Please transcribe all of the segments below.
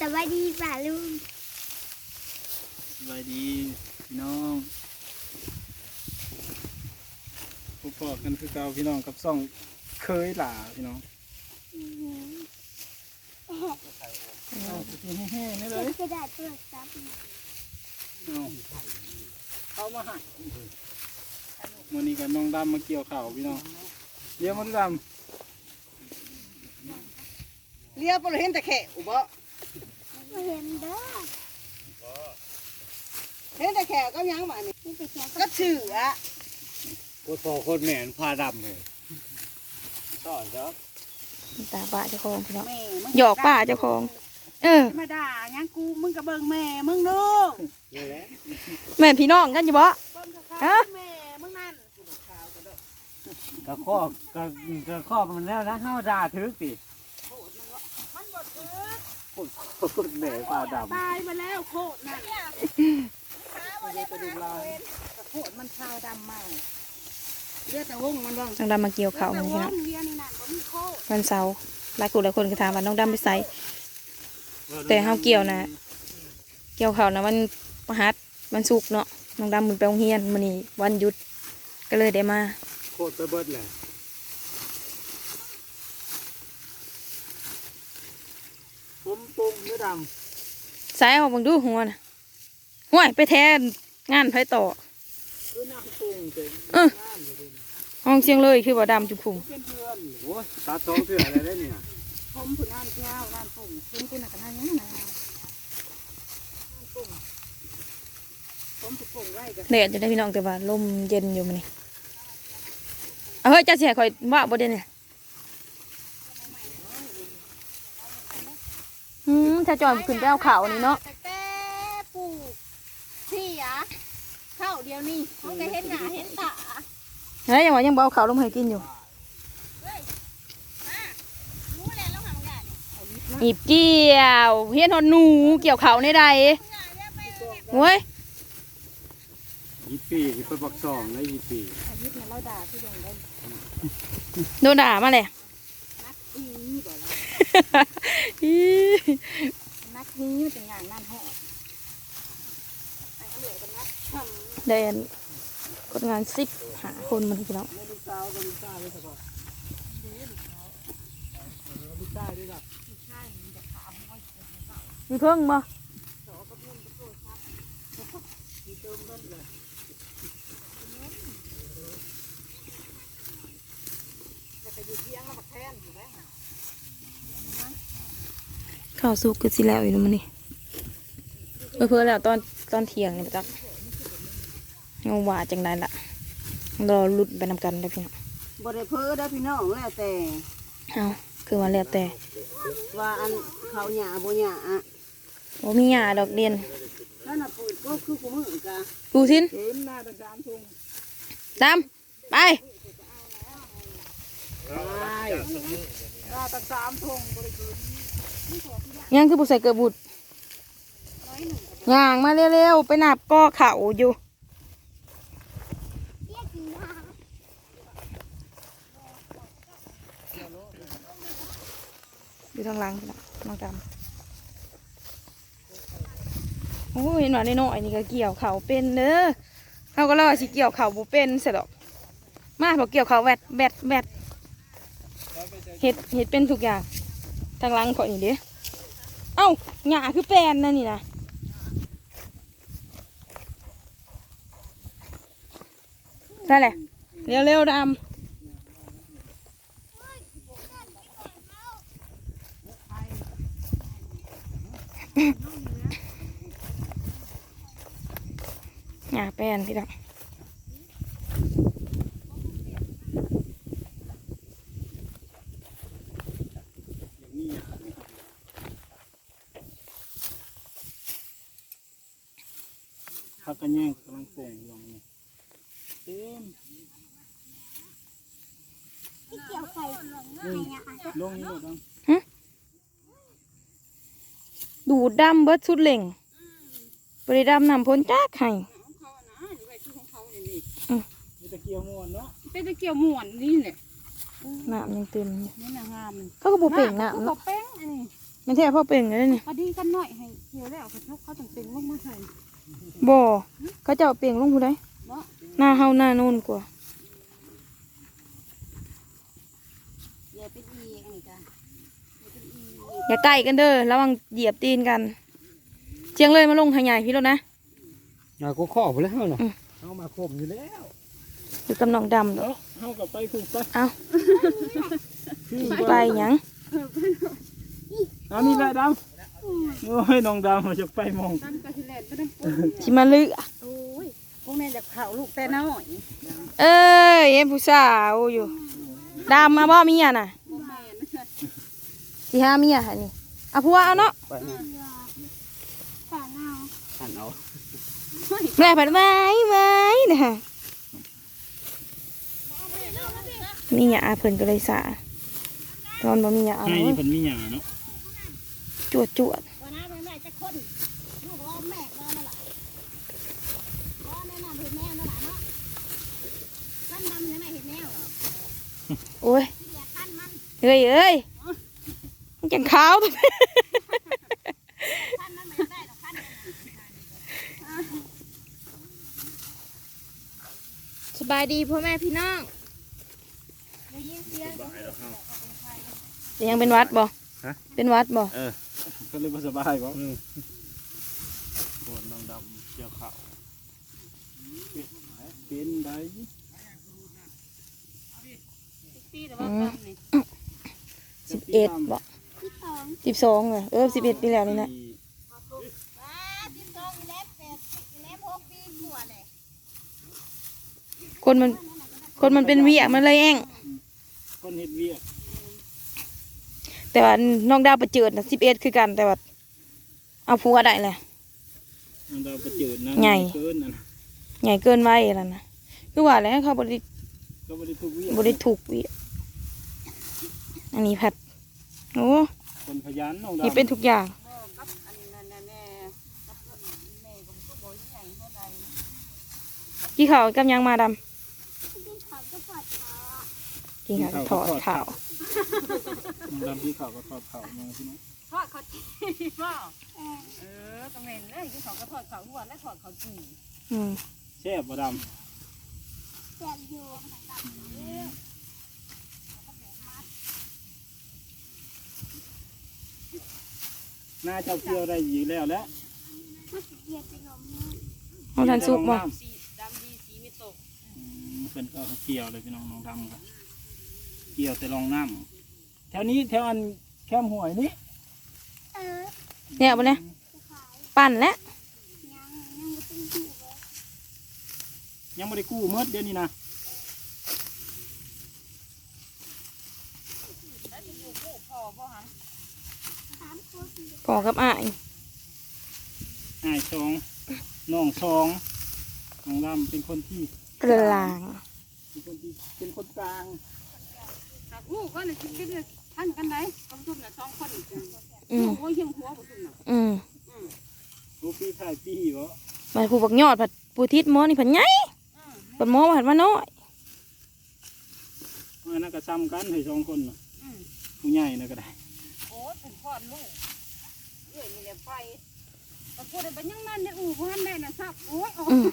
สวัสดีป่าลุงสบายดีพี่น้องพบพอกันคือเก่าพี่น้องกับซ่องเคยหล่าพี่น้องเอากินแห้งๆนี่เลยกระดาษโทรศัพท์เอาเข้ามาหักวันนี้กับน้องดำมาเกี่ยวข่าวพี่น้องเดี๋ยวมาดูดเลี้ยวไปเลยเห็นแต่แขะอุบะ มาเห็นเด้อเห็นแต่แขะก็ยังมานี่นี่จะแค่ก็ชื่ออะโคตรพอโคตรแม่นพาดำเลยสอนครับตาป้าเจ้าของพี่น้องแม่มึงหยอกป้าเจ้าของ เออ มาด่ายังกูมึงกับเบิ่งแม่มึงดูนี่แหละแม่นพี่น้องกันอยู่บ่ เบิ่งกับฮะแม่มึงนั่นกระข้อกระกระข้อมันแล้วนะเฮาด่าถึกสิมันบดคือโคตรแม่พาดตายมาแล้วโคตรนั่นโคตรมันขาวดำมากเลือดแต่วงมันบ้างน้องดำมาเกี่ยวเขาวแต่พี่วน้องงเรียนนี่นั่นบ่มีโคตรวันเสาร์หลายคนหลายคนก็ถามว่าน้องดำไปใส่ำแต่เฮาเกี่ยวนะเกี่ยวเขาวนะวันประหัสวันศุกร์เนาะน้องดำมึงไปโรงเรียนมื้อนี้วันหยุดก็เลยได้มาโคตรไปเบิดเลย ผมปรุงเนื้อดสายออกเบังดูหัวน่ะห้วยไปแทนงานไผต่อำคือน้ำปรุงเป็นเออห้องเชียงเลยคือบ่ดำจุพุงเป็นเพื่อนโอ้ยตาสองเพื่ออะไรได้เนี่ยผมผู้นั่นยาวนั่นปุ่งผมกูน่ะก็นั่นยังไงปุ่งผมจะปุ่งไว้กันแดดจะได้พี่น้องแต่ว่าลมเย็นอยู่มื้อนี้เอาเฮ้ยจะเสียข่อยว่าบ่เด่นเนี่ยอืม ถ้าจอยขึ้นไปเอาข่าวนี่เนาะแต่แต่ปลูกเสียเข้าเดียวนี่เขาก็เห็นหน้าเห็นตาเฮ้ยยังว่ายังบ่เอาข่าวลงมาให้กินอยู่รู้แล้วแล้วหางานอีบเกี่ยวเฮียนหอดหนูเกี่ยวข่าวในใดโว้ยยี่ปีที่ไปปักซองแล้วยี่ปีอายุเนี่ยเราด่าที่โดนได้โดนด่ามาเลยนักอีนี่บ่ละอี นักนี้มันเป็นอย่างนั่นเหรอไอ้เขาเหลือกันนักทำเดนคนงานสิบหาคนมันพี่น้องลูกสาวกับลูกชายด้วยสักคนลูกชายด้วยครับมีเครื่องบ่แต่ก็อยู่เที่ยงแล้วมาแทนอยู่ไหม ข้าวสุกคือสิแล้วอยู่มันนี่เออเพื่อแล้วตอนตอนเที่ยงนี่จักงงว่าจังไดล่ะรอลุดไปนำกันได้อพี่น้องบ่ได้เพ้อได้อพี่น้องแล้วแต่เอาคือว่าแล้วแต่ ว่าอันเขาหยาบ่หยาอะโอ้มีหยาดอกเดียนแล้วน่ะปืนก็คือกูมือกะดูสินเห็นหน้าตาดำทุ่งตามไปใช่หน้าตั้งสามทงบ่ได้คืน ยังคือบุใส่เกือบบุดย่างมาเร็วๆ ไปนับก็เข่าอยู่อยู่ทางหลังน้องน้องดำโอ้ยเห็นว่าน้อยนี่ก็เกี่ยวเข่าเป็นเด้อเขาก็เล่าสิเกี่ยวเข่าบ่เป็นเสร็จดอกมาบอกเกี่ยวเข่าแวดแวดแวดเห็ดเห็ดเป็นทุกอย่าง ทางหลังข่อยนี่เด้เอ้าหญ้าคือแปลนนั่นนี่นะได้แหละเร็วๆดำหญ้าแปลนพี่น้อง อย่างนี้อะพักกันแย่งกำลังโป่งอยู่อย่างนี้เต็ม ที่เกี่ยวไข่ลงง่ายอะ ลงนี่หมดแล้วดูดดำเบิดสุดเหล่งบริดำนำพ้นจากไห้ของเขาอะนะอยู่ไว้คือของเขานี่นี่มีตะเกียวม่วนเนาะเป็นตะเกียวม่วนนี่แหละน้ำยังเต็มอยู่นี่น่ะงามมันเขาก็บุเป่งน้ำเขาเนาะแป้งอันนี้มันแท้พ่อเป็นเลยนี่พอดีกันหน่อยให้เกี่ยวแล้วเขาเขาต้องเป็นลงมาใส่บ่เขาเจ้าเปลี่ยงลงผู้ใดเนาะหน้าเฮาหน้าโน่นกว่าอย่าเป็นอีอันนี้กันอย่าเป็น อีอย่าใกล้กันเด้อระวังเหยียบตีนกัน เจียงเลยมาลงให้ใหญ่พี่แล้วนะอยากก็ข้อไปแล้วเนาะอืมเอามาครบอยู่แล้วอยู่กับน้องดำเด้อเนาะเฮากับไปคุกไปเอาคือไปหยังเอานี่แหละดำโอ้ยน้องดำมาจะไปมองตั้งกระสิแลนไปน้ำปุ้งสิมาลือโอ้ยพวกแม่จะเผาลูกแต่น้อยเอ้ยเอ็มผู้สาวอยู่ดำมาบ่มีอะน่ะพวกแม่นะ สิหามีอะนี่เอาผัวเอาเนาะไปนะฝ่าเงาหันเอาแม่ผัดไว้ไว้นะฮะมีหยาเพิ่นก็เลยสาตอนบ่มีหยาเอาให้นี่เพิ่นมีหยังเนาะจวดจวดวันนั้นแม่จะคนลูกรอแม่รอนั่นแหละรอแม่น่ะเห็นแม่นั่นแหละเนาะท่านดำยังไม่เห็นแม่หรอโอ้ยอย่าท่านมันเอ้ยเอ้ยมัน จังขาวท่านมันไม่ได้หรอกท่านสบายดีพ่อแม่พี่น้องได้ยินเสียงยังเป็นหวัดบ่เป็นหวัดบ่ก็เลยบ่สบายบ่ปวดน้องดำเกี่ยวข้าวเป็นได้ปีแต่ว่าดำนี่สิบเอ็ดบ่ สิบสองเลยเออสิบเอ็ดปีแล้วนี่นะว้าจิ้มตรงเล็บเป็ดเล็บหกปีกว่าเลยคนมัน คนมันเป็นเวียมันเลยแอ่งคนเฮ็ดเวียกแต่ว่าน้องดาวประเจิดนะสิบเอ็ดคือกันแต่ว่าเอาผัวได้เลยน้องดำก็จืดนะใหญ่เกินนั่นน่ะใหญ่เกินไว้แล้วนะคือว่าแล้วเขาบริก็บ่ได้ทุกเวียกบริถูกเวียอันนี้ผัดโอ้ คนขยันน้องดำนี่เป็นทุกอย่างกับอันนั้นน่ะแม่กับแม่ก็บ่บ่ใหญ่เท่าใดกี่ข่าวกับยังมาดกินข้าวก็ปอดคอำกี่ข่าวกับถอดข่าวน้องดำที่ข้าวก็ทอดข้าวมาพี่น้องทอดข้าวจีบ่เออก็แม่นเลยกินข้าวก็ทอดข้าวหัวและทอดข้าวจีอืมแซ่บบ่ดำแซ่บอยู่ หน้าเจ้าเกี่ยวได้อีกแล้วแหละเอาทันซุปบ่สีดำดีสีไม่ตกอืมเพิ่นก็เกี่ยวเลยพี่น้องน้องดำก็เกี่ยวแต่รองน้ำแถวนี้แถวอันแคมห้วยนี้เนี่ยบ่เนี่ยปั่นแล้วยังไม่ได้กู้เมื่อเดือนนี้นะ พอกับอ้ายอ้ายสองน้องสองน้องดำเป็นคนที่กลางเป็นคนที่เป็นคนกลางหักลูกก็น่ะคิดกันท่านกันได้กำทุนน่ะสองคนอีกอืมโอ้ยเฮียงหัวบ่ทุนน่ะอืมรู้ปีถ่ายปีบ่มันผู้บักยอดผัดปูทิศหมอนี่ผัดใหญ่ผัดหมอผัดมาน้อยอันนั้นก็ซ้ำกันให้สองคนน่ะอืมผู้ใหญ่น่ะก็ได้โอ้ยเป็นคลอดลูก เอ้ยนี่แหละไปก็พูดได้บ่ยังนั่นยังอู่บ่ทันได้น่ะซับโอ้ยโอ้อืม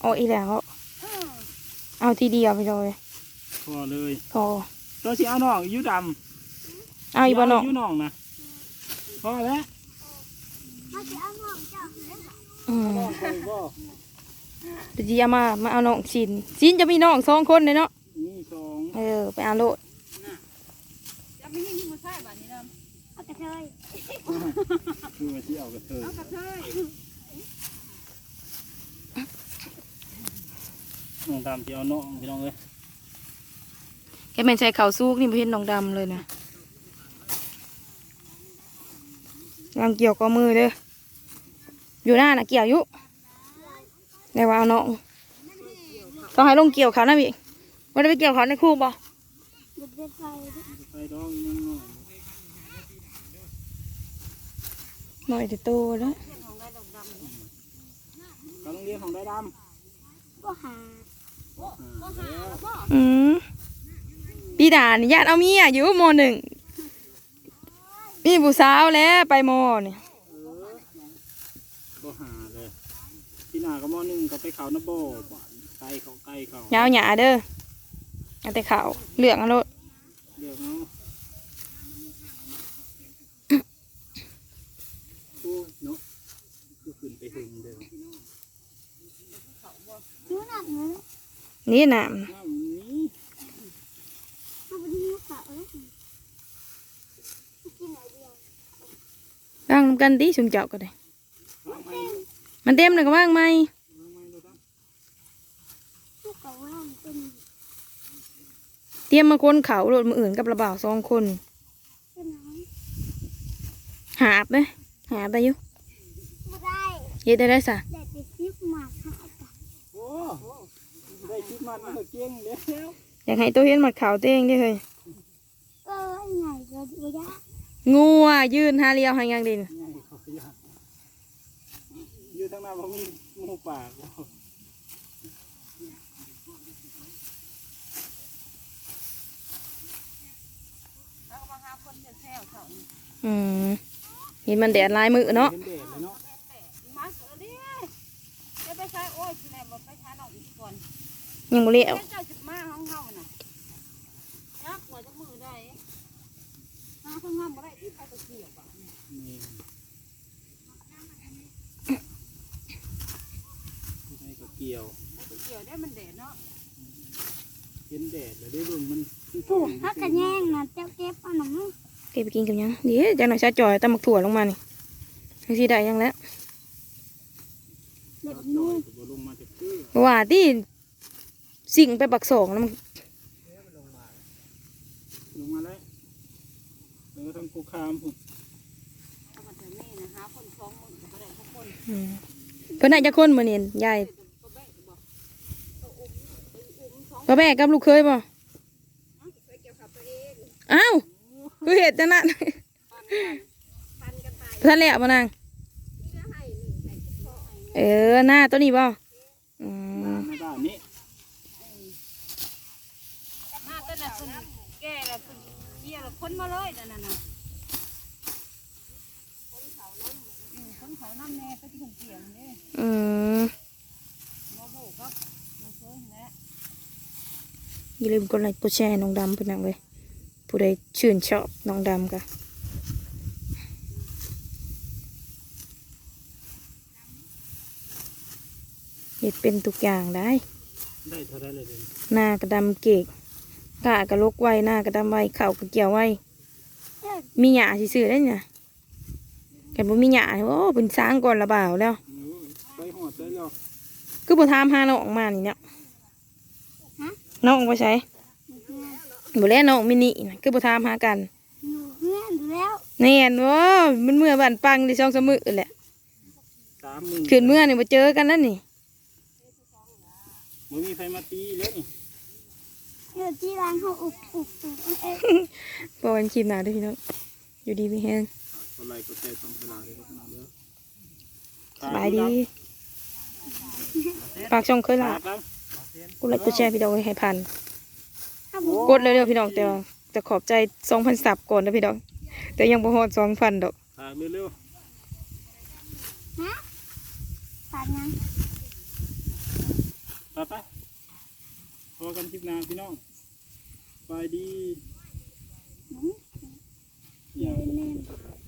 เอาอีแล้ว เออเอาทีเดียวไปเลยพอเลยพอตัวสิเอาน้องอยู่ดำเอาอีบ่น้องอยู่น้องนะพอแล้วอืมน้องไปบ่เดี๋ยวจะเอามามาเอาน้องชินชินจะมีน้องสองคนเลยเนาะนี่สองเออไปเอาโลดจะไม่ยิงผู้ชายบัดนี้นำ เอากระเทยคือว่าสิเอากระเทยเอากระเทยน้องดำสิเอาน้องพี่น้องเอ้ยแกเป็นใส่เขาวซูกนี่บ่เห็นน้องดำเลยนะวางเกี่ยวก็มือเด้ออยู่หน้านะเกี่ยวยู่ได้ว่าเอาน้องต้องให้ลงเกี่ยวเขานะพี่ว่าได้ไปเกี่ยวเขาในคู่บ่ไปดองยังน้อย หน่อยจะโตแล้วก็โรงเรียนของได้ดำบ่หาบ่หาแล้วบ่อืมพี่ดานี่ญาติเอาเมียอยู่มหนึ่งมีผู้สาวแล้วไปหมอนี่เออก็หาเลยพี่นาก็มอหนึ่งก็ไปเขานะโบบ้านไกลเขาไกลเขายาวหยาเด้อเอาแต่ขาวเหลืองอะโลด เรียกเนาะโอ้ยเนาะคือขึ้นไปหึงเด้อ นิ้วหนักเนื้อ นี่น้น้ำนี้เอาไปนิ้วขาเอ้ยกินไหนเดียวำว่างนำกันดิชุมเจ้าก็ได้วางไม้มันเต็มเลยก็ว่างไหมวางไม้ดูครับลูกกับว่ามันเป็นเตรียมมาคนเขาโลดมืออื่นกับระบ่าวสองคนเป็นน้หาบไหมหาบได้อยุำไม่ได้เฮ็ดได้ได้สะ แต่ติดซิปหมากหากัน โอ้ได้คิด มันมันก็เก่งแล้วอยากให้ตัวเห็นหมัดขาวตัวเองได้อเลยก็ไงก็ดูยากงัวยืนหาเลียวหางยางดินง่ายเขาขยันอยู่ทางหน้าบ่มีหมูป่าบ่อืมเห็นมันแดดลายมือเนาะ ยังบ่เลี้ยวเจ้าจุดมาห้องเฮาน่ะยักหัวจะมือได้มาทั้งห้องบ่ได้ที่ไปตะเกียบอะนี่นี่ก็เกี่ยวไปตะเกียบได้มันแดดเนาะเห็นแดดแล้วได้เบิ่งมันคือถูกถ้ากระแยงนะเจ้าเก็บเอาหนังเก็บไปกินกับหยังเดี๋ยวจะหน่อยชาจ่อยตำหมักถั่วลงมานี่ทั้งสีได้ยังแล้วเด็ดจนูอยก็บ่ลงมาจากคือเพราะว่าที่ สิ่งไปบักสองแล้วมันลงมาแล้วเออทางกูคามพุ่นเอามาแต่นี่นะคะคนท้องมือก็บ่ได้ทุกคนอืมเพิ่นน่าจะคนมื้อนี้ยายก็แบะบอกพ่อแม่กับลูกเคยบ่อ้าวคือเห็ดจังนั้นท่านแล้วบ่นางเออหน้าตัวนี้บ่อืม ในบ้านนี้ มาต้นน่ะคุณแก่แล้วคุณเยี่ยแล้วคนมาเลยนั่นน่ะนะคนเขาน้ำอืมคนเขาน้ำแน่ก็ที่คนเกี่ยวนี่อืมโมโหก็โมโหแหละอย่าลืมกดไลค์กดแชร์ให้น้องดำเพิ่นนังเลยผู้ใดชื่นชอบน้องดำก็เฮ็ดเป็นทุกอย่างได้ ได้เท่าไรเลยเด่นหน้ากระดำเกก กะกระลกไว้หน้ากระดำไว้เข่ากระเกี่ยวไว้ มีหยาสิซื้อได้เนี่ยแกบ่มีหยาโอ้เป็นสร้างก่อนละบ่าวแล้วเออไปหอดได้แล้วคือบ่ถามหาน้องออกมานี่เนี่ยน้องไปใช้บ่แล้วน้องมินิน่ะคือบ่ถามหากันอยู่เพื่อนอยู่แล้วแน่นว่ามันเมื่อบ้านปังได้ช่องสามมือแหละสามหมื่นคืนเมื่อนี่มาเจอกันนั่นนี่บ่มีใครมาตีเลยนี่เดี๋ยว ที่ร้านเขาอุบอุบอุบเอ๊ะบ่วันคลิปหน้าด้วยพี่น้องอยู่ดีมีแฮงกดไลค์กดแชร์ต้องสลาเลยทุกคนเด้อสบายดีฝากช่องเคยละกดไลค์กดแชร์พี่น้องให้พันกดเร็วๆพี่น้องแต่ว่าจะขอบใจ2,000ซับก่อนนะพี่น้อง แต่ยังบ่ฮอด2,000ดอกฝากเร็วปาดยังๆไปไปพอกันคลิปหน้าพี่น้อง ไปดีเล่น